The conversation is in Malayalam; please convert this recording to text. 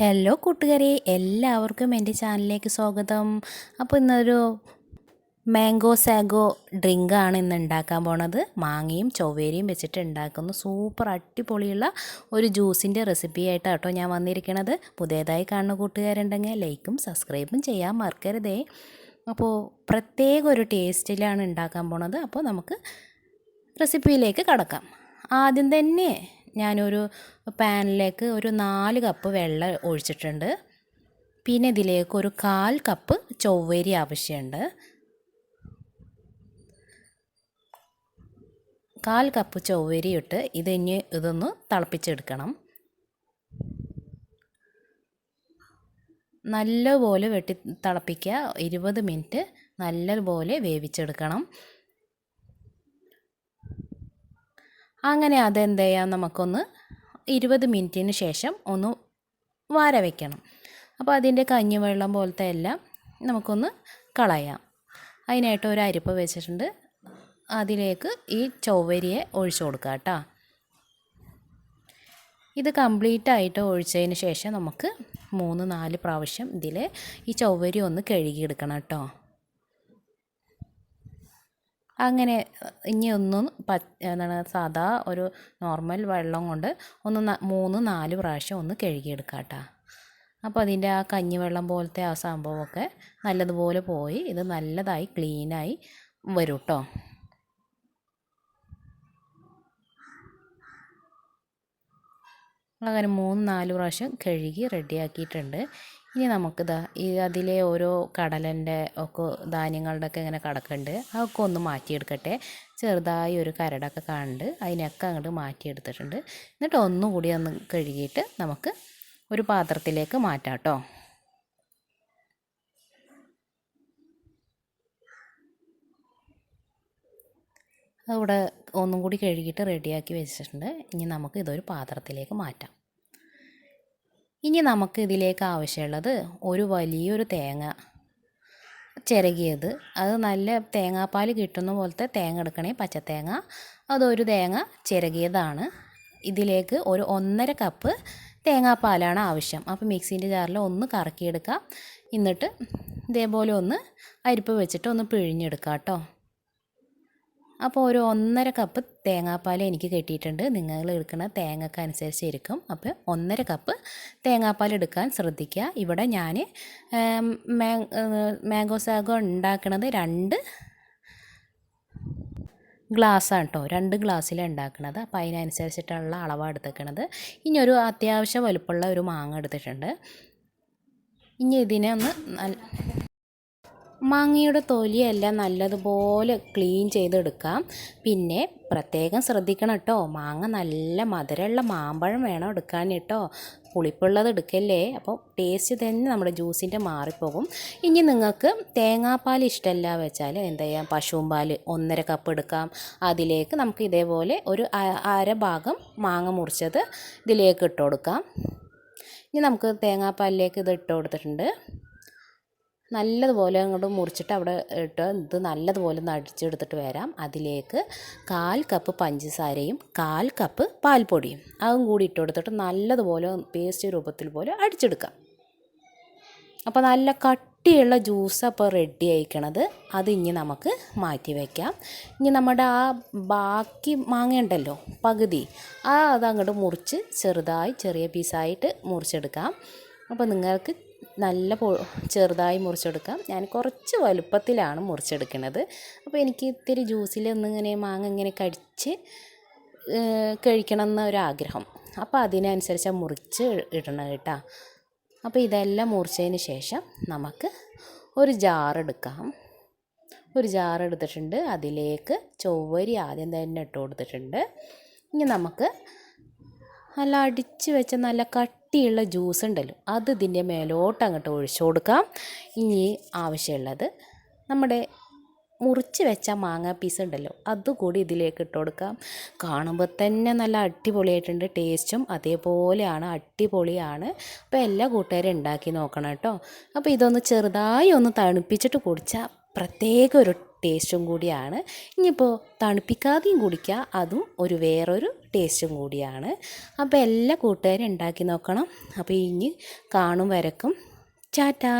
ഹലോ കൂട്ടുകാരെ. എല്ലാവർക്കും എന്റെ ചാനലിലേക്ക് സ്വാഗതം. അപ്പോൾ ഇന്നൊരു മാംഗോ സാഗോ ഡ്രിങ്കാണ് ഇന്ന് ഉണ്ടാക്കാൻ പോണത്. മാങ്ങയും ചൊവ്വേരിയും വെച്ചിട്ട് ഉണ്ടാക്കുന്ന. സൂപ്പർ അടിപൊളിയുള്ള ഒരു ജ്യൂസിന്റെ റെസിപ്പി ആയിട്ടാണ് കേട്ടോ ഞാൻ വന്നിരിക്കണത്. പുതിയതായി കാണുന്ന കൂട്ടുകാരുണ്ടെങ്കിൽ ലൈക്കും സബ്സ്ക്രൈബും ചെയ്യാൻ മറക്കരുതേ. അപ്പോൾ പ്രത്യേക ഒരു ടേസ്റ്റിലാണ് ഉണ്ടാക്കാൻ പോണത്. അപ്പോൾ നമുക്ക് റെസിപ്പിയിലേക്ക് കടക്കാം. ആദ്യം തന്നെ ഞാനൊരു പാനിലേക്ക് ഒരു നാല് കപ്പ് വെള്ളം ഒഴിച്ചിട്ടുണ്ട്. പിന്നെ ഇതിലേക്ക് ഒരു കാൽ കപ്പ് ചൊവ്വരി ആവശ്യമുണ്ട്. കാൽ കപ്പ് ചൊവ്വരി ഇട്ട് ഇത് ഇനി ഇതൊന്ന് തിളപ്പിച്ചെടുക്കണം. നല്ലപോലെ വെട്ടി തിളപ്പിക്കുക. ഇരുപത് മിനിറ്റ് നല്ലപോലെ വേവിച്ചെടുക്കണം. അങ്ങനെ അതെന്ത് ചെയ്യാം? നമുക്കൊന്ന് ഇരുപത് മിനിറ്റിന് ശേഷം ഒന്ന് വാര വയ്ക്കണം അപ്പോൾ അതിന്റെ കഞ്ഞിവെള്ളം പോലത്തെ എല്ലാം നമുക്കൊന്ന് കളയാം. അതിനായിട്ട് ഒരു അരിപ്പ് വെച്ചിട്ടുണ്ട്. അതിലേക്ക് ഈ ചൊവ്വരിയെ ഒഴിച്ചു കൊടുക്കുക കേട്ടോ. ഇത് കംപ്ലീറ്റ് ആയിട്ട് ഒഴിച്ചതിന് ശേഷം നമുക്ക് മൂന്ന് നാല് പ്രാവശ്യം ഇതിൽ ഈ ചൊവ്വരി ഒന്ന് കഴുകിയെടുക്കണം കേട്ടോ. അങ്ങനെ ഇനി ഒന്നും പ എന്താണ് സാധാ ഒരു നോർമൽ വെള്ളം കൊണ്ട് ഒന്ന് മൂന്ന് നാല് പ്രാവശ്യം ഒന്ന് കഴുകിയെടുക്കാം കേട്ടോ അപ്പോൾ അതിന്റെ ആ കഞ്ഞിവെള്ളം പോലത്തെ ആ സംഭവമൊക്കെ നല്ലതുപോലെ പോയി ഇത് നല്ലതായി ക്ലീനായി വരും കേട്ടോ അങ്ങനെ മൂന്ന് നാല് പ്രാവശ്യം കഴുകി റെഡിയാക്കിയിട്ടുണ്ട്. ഇനി നമുക്കിതാ ഈ അതിലെ ഓരോ കടലന്റെ ഒക്കെ ധാന്യങ്ങളുടെ ഒക്കെ ഇങ്ങനെ കിടക്കുന്നുണ്ട്. അതൊക്കെ ഒന്ന് മാറ്റിയെടുക്കട്ടെ. ചെറുതായി ഒരു കരടൊക്കെ കാണുന്നുണ്ട് അതിനൊക്കെ അങ്ങോട്ട് മാറ്റിയെടുത്തിട്ടുണ്ട്. എന്നിട്ട് ഒന്നുകൂടി ഒന്ന് കഴുകിയിട്ട് നമുക്ക് ഒരു പാത്രത്തിലേക്ക് മാറ്റാം കേട്ടോ. അവിടെ ഒന്നും കൂടി കഴുകിയിട്ട് റെഡിയാക്കി വെച്ചിട്ടുണ്ട്. ഇനി നമുക്ക് ഇതൊരു പാത്രത്തിലേക്ക് മാറ്റാം. ഇനി നമുക്ക് ഇതിലേക്ക് ആവശ്യമുള്ളത് ഒരു വലിയൊരു തേങ്ങ ചിരകിയത്. അത് നല്ല തേങ്ങാപ്പാൽ കിട്ടുന്ന പോലത്തെ തേങ്ങ എടുക്കണേ പച്ചത്തേങ്ങ. അതൊരു തേങ്ങ ചിരകിയതാണ്. ഇതിലേക്ക് ഒരു ഒന്നര കപ്പ് തേങ്ങാപ്പാലാണ് ആവശ്യം. അപ്പോൾ മിക്സീന്റെ ജാറിൽ ഒന്ന് കറക്കിയെടുക്കാം. എന്നിട്ട് ഇതേപോലെ ഒന്ന് അരിപ്പ് വെച്ചിട്ട് ഒന്ന് പിഴിഞ്ഞെടുക്കാം കേട്ടോ. അപ്പോൾ ഒരു ഒന്നര കപ്പ് തേങ്ങാപ്പാൽ എനിക്ക് കിട്ടിയിട്ടുണ്ട്. നിങ്ങൾ എടുക്കുന്ന തേങ്ങക്ക് അനുസരിച്ചിരിക്കും. അപ്പോൾ ഒന്നര കപ്പ് തേങ്ങാപ്പാൽ എടുക്കാൻ ശ്രദ്ധിക്കുക. ഇവിടെ ഞാൻ മാംഗോ സാഗോ ഉണ്ടാക്കുന്നത് രണ്ട് ഗ്ലാസ്സാണ് കേട്ടോ രണ്ട് ഗ്ലാസ്സിലാണ് ഉണ്ടാക്കുന്നത് അപ്പോൾ അതിനനുസരിച്ചിട്ടുള്ള അളവാണ് എടുത്തേക്കണത്. ഇനി ഒരു അത്യാവശ്യം വലുപ്പമുള്ള ഒരു മാങ്ങ എടുത്തിട്ടുണ്ട്. ഇനി ഇതിനെ ഒന്ന് മാങ്ങയുടെ തൊലിയെല്ലാം നല്ലതുപോലെ ക്ലീൻ ചെയ്തെടുക്കാം. പിന്നെ പ്രത്യേകം ശ്രദ്ധിക്കണം കേട്ടോ. മാങ്ങ നല്ല മധുരമുള്ള മാമ്പഴം വേണം എടുക്കാൻ കേട്ടോ. പുളിപ്പുള്ളത് എടുക്കല്ലേ? അപ്പോൾ ടേസ്റ്റ് തന്നെ നമ്മുടെ ജ്യൂസിന്റെ മാറിപ്പോകും. ഇനി നിങ്ങൾക്ക് തേങ്ങാപ്പാൽ ഇഷ്ടമല്ല വെച്ചാൽ എന്താ ചെയ്യാം? പശുവും പാൽ ഒന്നര കപ്പ് എടുക്കാം. അതിലേക്ക് നമുക്ക് ഇതേപോലെ ഒരു അര ഭാഗം മാങ്ങ മുറിച്ചത് ഇതിലേക്ക് ഇട്ട് കൊടുക്കാം. ഇനി നമുക്ക് തേങ്ങാപ്പാലിലേക്ക് ഇത് ഇട്ട് കൊടുത്തിട്ടുണ്ട്. നല്ലതുപോലെ അങ്ങോട്ട് മുറിച്ചിട്ട് അവിടെ ഇട്ട് ഇത് നല്ലതുപോലെ ഒന്ന് അടിച്ചെടുത്തിട്ട് വരാം. അതിലേക്ക് കാൽ കപ്പ് പഞ്ചസാരയും കാൽ കപ്പ് പാൽപ്പൊടിയും അതും കൂടി ഇട്ട് കൊടുത്തിട്ട് നല്ലതുപോലെ പേസ്റ്റ് രൂപത്തിൽ പോലെ അടിച്ചെടുക്കാം. അപ്പോൾ നല്ല കട്ടിയുള്ള ജ്യൂസ് അപ്പോൾ റെഡി ആയിക്കണത്. അത് ഇനി നമുക്ക് മാറ്റി വയ്ക്കാം ഇനി നമ്മുടെ ആ ബാക്കി മാങ്ങ ഉണ്ടല്ലോ പകുതി ആ അത് അങ്ങോട്ട് മുറിച്ച് ചെറുതായി ചെറിയ പീസായിട്ട് മുറിച്ചെടുക്കാം. അപ്പോൾ നിങ്ങൾക്ക് നല്ല ചെറുതായി മുറിച്ചെടുക്കാം. ഞാൻ കുറച്ച് വലുപ്പത്തിലാണ് മുറിച്ചെടുക്കുന്നത്. അപ്പോൾ എനിക്ക് ഇത്തിരി ജ്യൂസിൽ ഒന്നിങ്ങനെ മാങ്ങ ഇങ്ങനെ കടിച്ച് കഴിക്കണം എന്നൊരാഗ്രഹം അപ്പോൾ അതിനനുസരിച്ച് മുറിച്ച് ഇടണം കേട്ടോ. അപ്പോൾ ഇതെല്ലാം മുറിച്ചതിന് ശേഷം നമുക്ക് ഒരു ജാറെടുക്കാം ഒരു ജാർ എടുത്തിട്ടുണ്ട്. അതിലേക്ക് ചൊവ്വരി ആദ്യം തന്നെ ഇട്ട് കൊടുത്തിട്ടുണ്ട്. ഇനി നമുക്ക് നല്ല അടിച്ച് വെച്ച നല്ല കട്ടിയുള്ള ജ്യൂസ് ഉണ്ടല്ലോ അത് ഇതിന്റെ മേലോട്ട് അങ്ങോട്ട് ഒഴിച്ചു കൊടുക്കാം. ഇനി ആവശ്യമുള്ളത് നമ്മുടെ മുറിച്ച് വെച്ച മാങ്ങ പീസ് ഉണ്ടല്ലോ അതുകൂടി ഇതിലേക്ക് ഇട്ട് കൊടുക്കാം. കാണുമ്പോൾ തന്നെ നല്ല അടിപൊളിയായിട്ടുണ്ട് ടേസ്റ്റും അതേപോലെയാണ് അടിപൊളിയാണ്. അപ്പോൾ എല്ലാ കൂട്ടുകാരും ഉണ്ടാക്കി നോക്കണം കേട്ടോ. അപ്പോൾ ഇതൊന്ന് ചെറുതായി ഒന്ന് തണുപ്പിച്ചിട്ട് കുടിച്ചാൽ പ്രത്യേക ഒരു ടേസ്റ്റും കൂടിയാണ്. ഇനിയിപ്പോൾ തണുപ്പിക്കാതെയും കുടിക്കുക അതും ഒരു വേറൊരു ടേസ്റ്റും കൂടിയാണ്. അപ്പോൾ എല്ലാ കൂട്ടുകാരും ഉണ്ടാക്കി നോക്കണം. അപ്പോൾ ഇനി കാണും വരക്കും. ചാറ്റാ